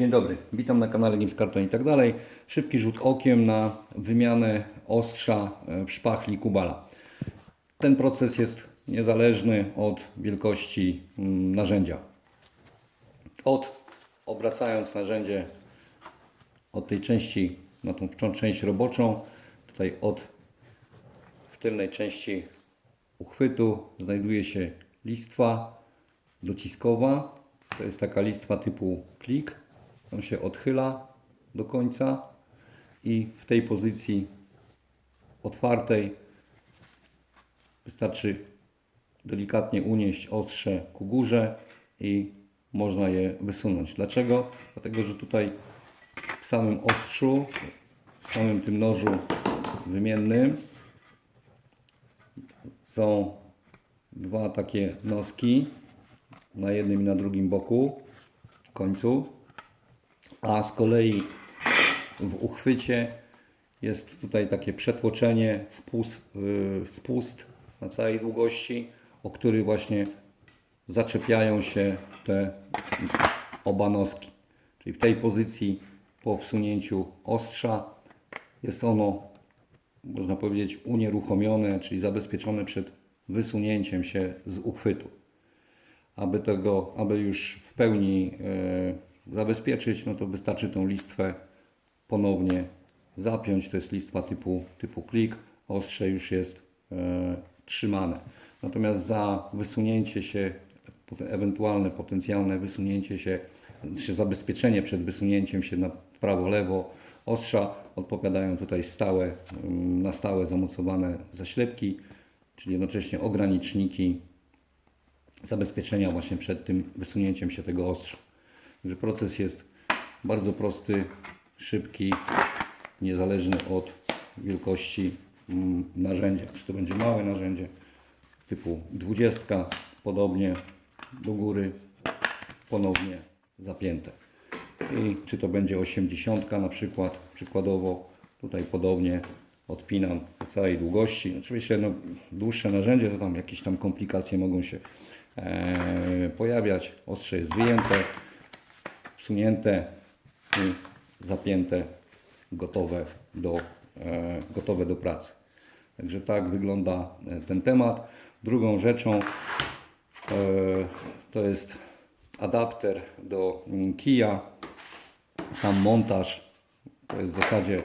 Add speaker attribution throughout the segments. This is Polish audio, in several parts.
Speaker 1: Dzień dobry, witam na kanale Games i tak dalej. Szybki rzut okiem na wymianę ostrza e, w szpachli Kubala. Ten proces jest niezależny od wielkości mm, narzędzia. Od obracając narzędzie od tej części na tą część roboczą, tutaj od w tylnej części uchwytu znajduje się listwa dociskowa. To jest taka listwa typu klik. On się odchyla do końca i w tej pozycji otwartej wystarczy delikatnie unieść ostrze ku górze i można je wysunąć. Dlaczego? Dlatego, że tutaj w samym ostrzu, w samym tym nożu wymiennym są dwa takie noski na jednym i na drugim boku w końcu, a z kolei w uchwycie jest tutaj takie przetłoczenie pust, w pust na całej długości, o który właśnie zaczepiają się te oba noski. Czyli w tej pozycji po wsunięciu ostrza jest ono, można powiedzieć, unieruchomione, czyli zabezpieczone przed wysunięciem się z uchwytu. Aby tego, aby już w pełni e, zabezpieczyć, no to wystarczy tą listwę ponownie zapiąć. To jest listwa typu, typu klik. Ostrze już jest e, trzymane. Natomiast za wysunięcie się, ewentualne potencjalne wysunięcie się, się, zabezpieczenie przed wysunięciem się na prawo, lewo ostrza odpowiadają tutaj stałe, mm, na stałe zamocowane zaślepki, czyli jednocześnie ograniczniki zabezpieczenia właśnie przed tym wysunięciem się tego ostrza. Także proces jest bardzo prosty, szybki, niezależny od wielkości mm, narzędzia. Czy to będzie małe narzędzie typu 20, podobnie do góry, ponownie zapięte. I czy to będzie 80 na przykład, przykładowo tutaj podobnie odpinam po całej długości. Oczywiście no, dłuższe narzędzie to tam jakieś tam komplikacje mogą się e, pojawiać. Ostrze jest wyjęte, wsunięte i zapięte, gotowe do, e, gotowe do pracy. Także tak wygląda e, ten temat. Drugą rzeczą e, to jest adapter do mm, kija. Sam montaż to jest w zasadzie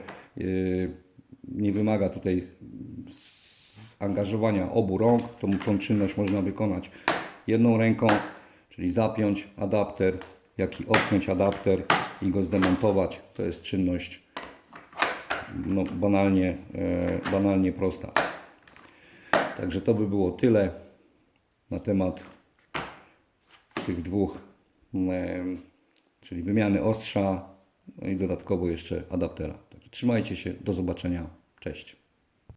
Speaker 1: nie wymaga tutaj angażowania obu rąk. Tą, tą czynność można wykonać jedną ręką, czyli zapiąć adapter, jak i odpiąć adapter i go zdemontować. To jest czynność no, banalnie, e, banalnie prosta. Także to by było tyle na temat tych dwóch, em, czyli wymiany ostrza no i dodatkowo jeszcze adaptera. Trzymajcie się, do zobaczenia, cześć.